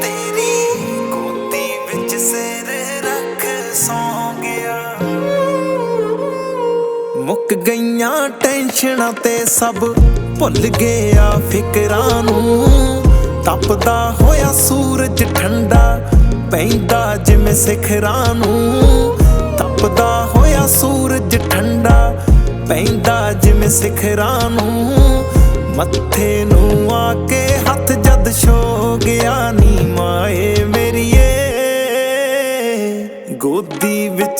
ਤੇਰੀ ਮੁੱਕ ਗਈਆਂ ਟੈਨਸ਼ਨਾਂ ਤੇ ਸਭ ਭੁੱਲ ਗਿਆ ਫਿਕਰਾਂ ਨੂੰ। ਤਪਦਾ ਹੋਇਆ ਸੂਰਜ ਠੰਡਾ ਪੈਂਦਾ ਜਿਵੇਂ ਸਿਖਰਾਂ ਨੂੰ। ਤਪਦਾ ਹੋਇਆ ਸੂਰਜ ਠੰਡਾ ਪੈਂਦਾ ਜਿਵੇਂ ਸਿਖਰਾਂ ਨੂੰ। ਮੱਥੇ ਨੂੰ ਆ ਕੇ ਹੱਥ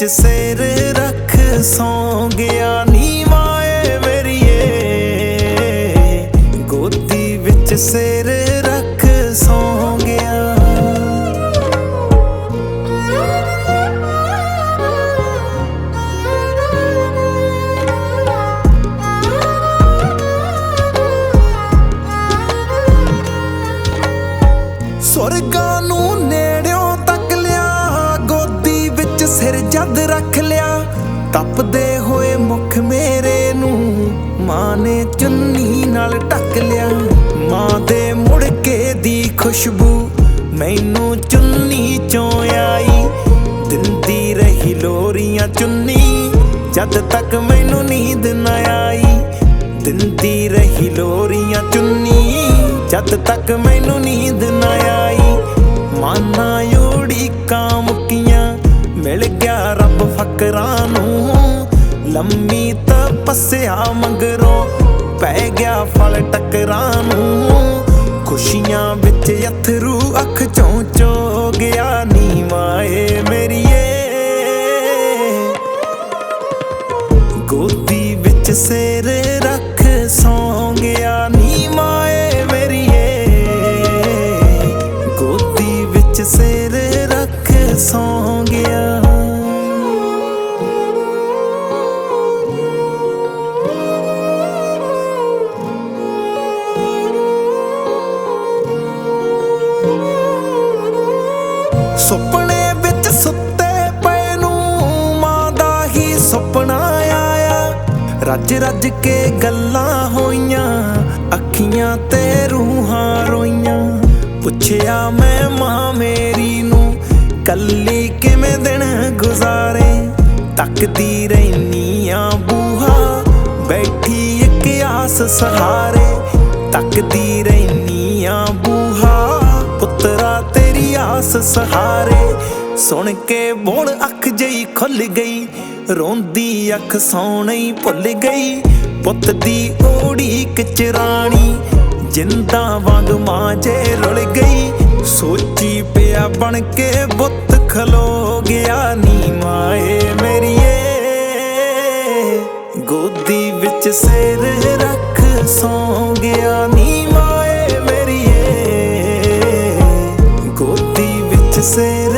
ਵਿੱਚ ਸਿਰ ਰੱਖ ਸੌ ਗਿਆ ਨੀ ਮਾਏ ਮੇਰੀਏ ਗੋਦੀ ਵਿੱਚ ਸਿਰ ਰੱਖ ਸੌ ਗਿਆ ਸੁਰਗਾਂ ਨੂੰ ਨੇੜਿਓਂ ਵਿੱਚ ਜਦ ਰੱਖ ਲਿਆ, ਤਪਦੇ ਹੋਏ ਮੁਖ ਮੇਰੇ ਨੂੰ ਮਾਂ ਨੇ ਚੁੰਨੀ ਨਾਲ ਢੱਕ ਲਿਆ। ਮਾਂ ਦੇ ਮੁੜ ਦੀ ਖੁਸ਼ਬੂ ਮੈਨੂੰ ਚੁੰਨੀ ਚੋਂ ਆਈ। ਦਿੰਦੀ ਰਹੀ ਲੋਰੀਆਂ ਚੁੰਨੀ, ਜਦ ਤੱਕ ਮੈਨੂੰ ਨੀਂਦ ਨਾ ਆਈ। ਦਿੰਦੀ ਰਹੀ ਲੋਰੀਆਂ ਚੁੰਨੀ, ਜਦ ਤੱਕ ਮੈਨੂੰ ਨੀਂਦ ਨਾ ਆਈ। ਮਾਨਾ ਰੱਬ ਫਕਰਾਂ ਨੂੰ। ਲੰਮੀ ਤਪੱਸਿਆ ਮੰਗਰੋਂ ਪੈ ਗਿਆ ਫਲ ਟਕਰਾਂ ਨੂੰ। ਖੁਸ਼ੀਆਂ ਸੁਪਨੇ ਵਿੱਚ ਸੁੱਤੇ ਪਏ ਨੂੰ ਮਾਂ ਦਾ ਹੀ ਸੁਪਨਾ ਆਇਆ। ਰੱਜ ਰੱਜ ਕੇ ਗੱਲਾਂ ਹੋਈਆਂ, ਅੱਖੀਆਂ ਤੇ ਰੂਹਾਂ ਰੋਈਆਂ। ਪੁੱਛਿਆ ਮੈਂ ਮਾਂ ਮੇਰੀ ਨੂੰ, ਕੱਲੀ ਕਿਵੇਂ ਦਿਨ ਗੁਜ਼ਾਰੇ? ਤੱਕਦੀ ਰਹਿਨੀ ਆ ਬੂਹਾ, ਬੈਠੀ ਇੱਕ ਆਸ ਸਹਾਰੇ। ਤੱਕਦੀ ਰਹਿਨੀ ਆ ਬੂਹਾ, ਪੁੱਤਰਾ ਤੇਰੀ ਆਸ ਸਹਾਰੇ। ਸੁਣ ਕੇ ਬੋਲ ਅੱਖ ਜਈ ਖੁੱਲ ਗਈ। ਰੋਂਦੀ ਅੱਖ ਸੌਣੀ ਭੁੱਲ ਗਈ। ਪੁੱਤ ਦੀ ਓੜੀ ਕਚਰਾਣੀ ਜਿੰਦਾ ਵਾਂਗ ਮਾਂ ਜੇ ਰੁਲ ਗਈ। ਸੋਚੀ ਪਿਆ ਬਣ ਕੇ ਬੁੱਤ ਖਲੋ ਗਿਆ। ਨੀ ਮਾਏ ਮੇਰੀਏ। ਗੋਦੀ ਵਿੱਚ ਸਿਰ ਰੱਖ ਸੌ ਗਿਆਨੀ ser